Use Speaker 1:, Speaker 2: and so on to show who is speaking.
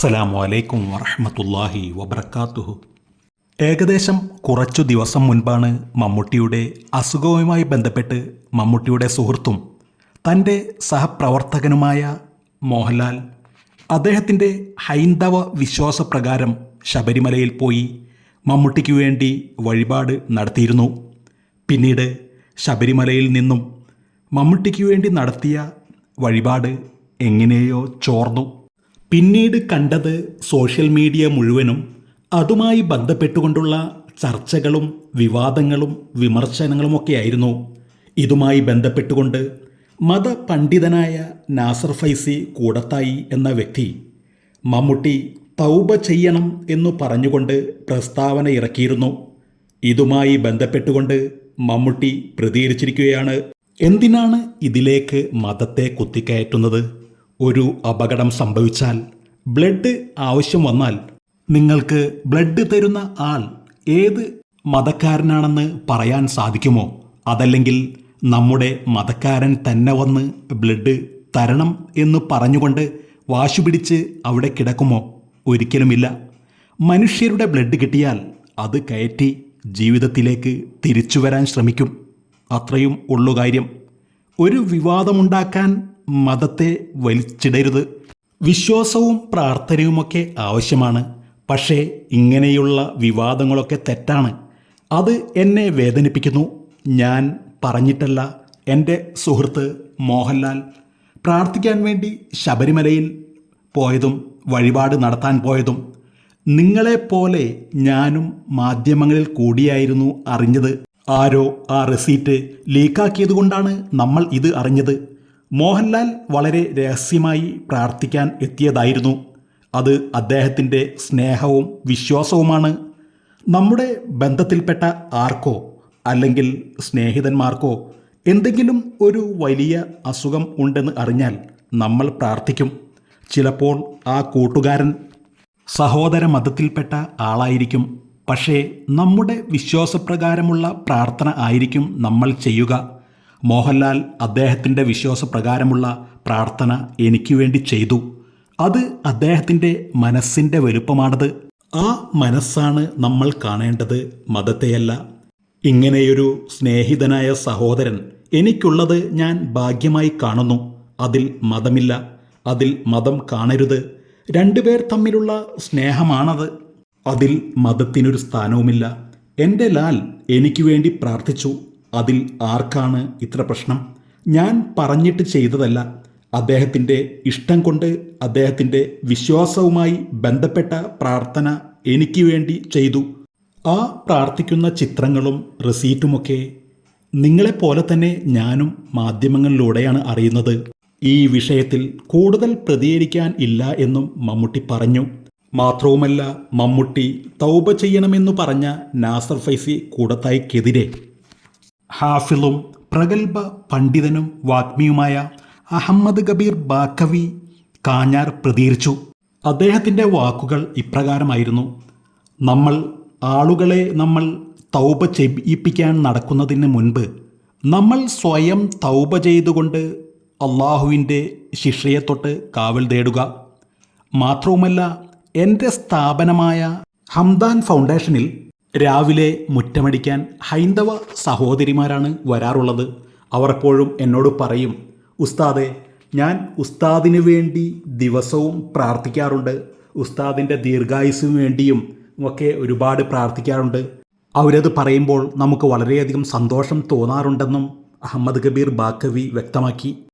Speaker 1: അസ്സലാമു അലൈക്കും വറഹമത്തല്ലാഹി വബർക്കാത്തുഹു ഏകദേശം കുറച്ചു ദിവസം മുൻപാണ് മമ്മൂട്ടിയുടെ അസുഖവുമായി ബന്ധപ്പെട്ട് മമ്മൂട്ടിയുടെ സുഹൃത്തും തന്റെ സഹപ്രവർത്തകനുമായ മോഹൻലാൽ അദ്ദേഹത്തിന്റെ ഹൈന്ദവ വിശ്വാസപ്രകാരം ശബരിമലയിൽ പോയി മമ്മൂട്ടിക്ക് വേണ്ടി വഴിപാട് നടത്തിയിരുന്നു. പിന്നീട് ശബരിമലയിൽ നിന്നും മമ്മൂട്ടിക്ക് വേണ്ടി നടത്തിയ വഴിപാട് എങ്ങനെയോ ചോർന്നു. പിന്നീട് കണ്ടത് സോഷ്യൽ മീഡിയ മുഴുവനും അതുമായി ബന്ധപ്പെട്ടുകൊണ്ടുള്ള ചർച്ചകളും വിവാദങ്ങളും വിമർശനങ്ങളുമൊക്കെയായിരുന്നു. ഇതുമായി ബന്ധപ്പെട്ടുകൊണ്ട് മതപണ്ഡിതനായ നാസർ ഫൈസി കൂടത്തായി എന്ന വ്യക്തി മമ്മൂട്ടി തൗബ ചെയ്യണം എന്നു പറഞ്ഞുകൊണ്ട് പ്രസ്താവന ഇറക്കിയിരുന്നു. ഇതുമായി ബന്ധപ്പെട്ടുകൊണ്ട് മമ്മൂട്ടി പ്രതികരിച്ചിരിക്കുകയാണ്. എന്തിനാണ് ഇതിലേക്ക് മതത്തെ കുത്തിക്കയറ്റുന്നത്? ഒരു അപകടം സംഭവിച്ചാൽ ബ്ലഡ് ആവശ്യം വന്നാൽ നിങ്ങൾക്ക് ബ്ലഡ് തരുന്ന ആൾ ഏത് മതക്കാരനാണെന്ന് പറയാൻ സാധിക്കുമോ? അതല്ലെങ്കിൽ നമ്മുടെ മതക്കാരൻ തന്നെ വന്ന് ബ്ലഡ് തരണം എന്ന് പറഞ്ഞുകൊണ്ട് വാശി പിടിച്ച് അവിടെ കിടക്കുമോ? ഒരിക്കലുമില്ല. മനുഷ്യരുടെ ബ്ലഡ് കിട്ടിയാൽ അത് കയറ്റി ജീവിതത്തിലേക്ക് തിരിച്ചു വരാൻ ശ്രമിക്കും. അത്രയും ഉള്ളു കാര്യം. ഒരു വിവാദമുണ്ടാക്കാൻ മതത്തെ വലിച്ചിടരുത്. വിശ്വാസവും പ്രാർത്ഥനയുമൊക്കെ ആവശ്യമാണ്. പക്ഷേ ഇങ്ങനെയുള്ള വിവാദങ്ങളൊക്കെ തെറ്റാണ്. അത് എന്നെ വേദനിപ്പിക്കുന്നു. ഞാൻ പറഞ്ഞിട്ടല്ല. എന്റെ സുഹൃത്ത് മോഹൻലാൽ പ്രാർത്ഥിക്കാൻ വേണ്ടി ശബരിമലയിൽ പോയതും വഴിപാട് നടത്താൻ പോയതും നിങ്ങളെപ്പോലെ ഞാനും മാധ്യമങ്ങളിൽ കൂടിയായിരുന്നു അറിഞ്ഞത്. ആരോ ആ റെസീറ്റ് ലീക്കാക്കിയതുകൊണ്ടാണ് നമ്മൾ ഇത് അറിഞ്ഞത്. മോഹൻലാൽ വളരെ രഹസ്യമായി പ്രാർത്ഥിക്കാൻ എത്തിയതായിരുന്നു. അത് അദ്ദേഹത്തിന്റെ സ്നേഹവും വിശ്വാസവുമാണ്. നമ്മുടെ ബന്ധത്തിൽപ്പെട്ട ആർക്കോ അല്ലെങ്കിൽ സ്നേഹിതന്മാർക്കോ എന്തെങ്കിലും ഒരു വലിയ അസുഖം ഉണ്ടെന്ന് അറിഞ്ഞാൽ നമ്മൾ പ്രാർത്ഥിക്കും. ചിലപ്പോൾ ആ കൂട്ടുകാരൻ സഹോദര മതത്തിൽപ്പെട്ട ആളായിരിക്കും. പക്ഷേ നമ്മുടെ വിശ്വാസപ്രകാരമുള്ള പ്രാർത്ഥന ആയിരിക്കും നമ്മൾ ചെയ്യുക. മോഹൻലാൽ അദ്ദേഹത്തിന്റെ വിശ്വാസപ്രകാരമുള്ള പ്രാർത്ഥന എനിക്ക് വേണ്ടി ചെയ്തു. അത് അദ്ദേഹത്തിന്റെ മനസ്സിന്റെ വലുപ്പമാണത്. ആ മനസ്സാണ് നമ്മൾ കാണേണ്ടത് മതത്തെയല്ല. ഇങ്ങനെയൊരു സ്നേഹിതനായ സഹോദരൻ എനിക്കുള്ളത് ഞാൻ ഭാഗ്യമായി കാണുന്നു. അതിൽ മതമില്ല. അതിൽ മതം കാണരുത്. രണ്ടുപേർ തമ്മിലുള്ള സ്നേഹമാണത്. അതിൽ മതത്തിനൊരു സ്ഥാനവുമില്ല. എന്റെ ലാൽ എനിക്ക് വേണ്ടി പ്രാർത്ഥിച്ചു. അതിൽ ആർക്കാണ് ഇത്ര പ്രശ്നം? ഞാൻ പറഞ്ഞിട്ട് ചെയ്തതല്ല. അദ്ദേഹത്തിന്റെ ഇഷ്ടം കൊണ്ട് അദ്ദേഹത്തിന്റെ വിശ്വാസവുമായി ബന്ധപ്പെട്ട പ്രാർത്ഥന എനിക്ക് വേണ്ടി ചെയ്തു. ആ പ്രാർത്ഥിക്കുന്ന ചിത്രങ്ങളും റെസീറ്റുമൊക്കെ നിങ്ങളെപ്പോലെ തന്നെ ഞാനും മാധ്യമങ്ങളിലൂടെയാണ് അറിയുന്നത്. ഈ വിഷയത്തിൽ കൂടുതൽ പ്രതികരിക്കാൻ ഇല്ല എന്നും മമ്മൂട്ടി പറഞ്ഞു. മാത്രവുമല്ല മമ്മൂട്ടി തൗബ ചെയ്യണമെന്നു പറഞ്ഞ നാസർ ഫൈസി കൂടത്തായിക്കെതിരെ ഹാഫിളും പ്രഗത്ഭ പണ്ഡിതനും വാഗ്മിയുമായ അഹമ്മദ് കബീർ ബാക്കവി കാഞ്ഞാർ പ്രതികരിച്ചു. അദ്ദേഹത്തിന്റെ വാക്കുകൾ ഇപ്രകാരമായിരുന്നു. നമ്മൾ ആളുകളെ നമ്മൾ തൗബ ചെയ്യിപ്പിക്കാൻ നടക്കുന്നതിന് മുൻപ് നമ്മൾ സ്വയം തൗബ ചെയ്തുകൊണ്ട് അള്ളാഹുവിന്റെ ശിക്ഷയെ തൊട്ട് കാവൽ തേടുക. മാത്രവുമല്ല എന്റെ സ്ഥാപനമായ ഹംദാൻ ഫൗണ്ടേഷനിൽ രാവിലെ മുറ്റമടിക്കാൻ ഹൈന്ദവ സഹോദരിമാരാണ് വരാറുള്ളത്. അവർ എപ്പോഴും എന്നോട് പറയും ഉസ്താദെ ഞാൻ ഉസ്താദിന് വേണ്ടി ദിവസവും പ്രാർത്ഥിക്കാറുണ്ട്. ഉസ്താദിന്റെ ദീർഘായുസിന് വേണ്ടിയും ഒക്കെ ഒരുപാട് പ്രാർത്ഥിക്കാറുണ്ട്. അവരത് പറയുമ്പോൾ നമുക്ക് വളരെയധികം സന്തോഷം തോന്നാറുണ്ടെന്നും അഹമ്മദ് കബീർ ബാക്കവി വ്യക്തമാക്കി.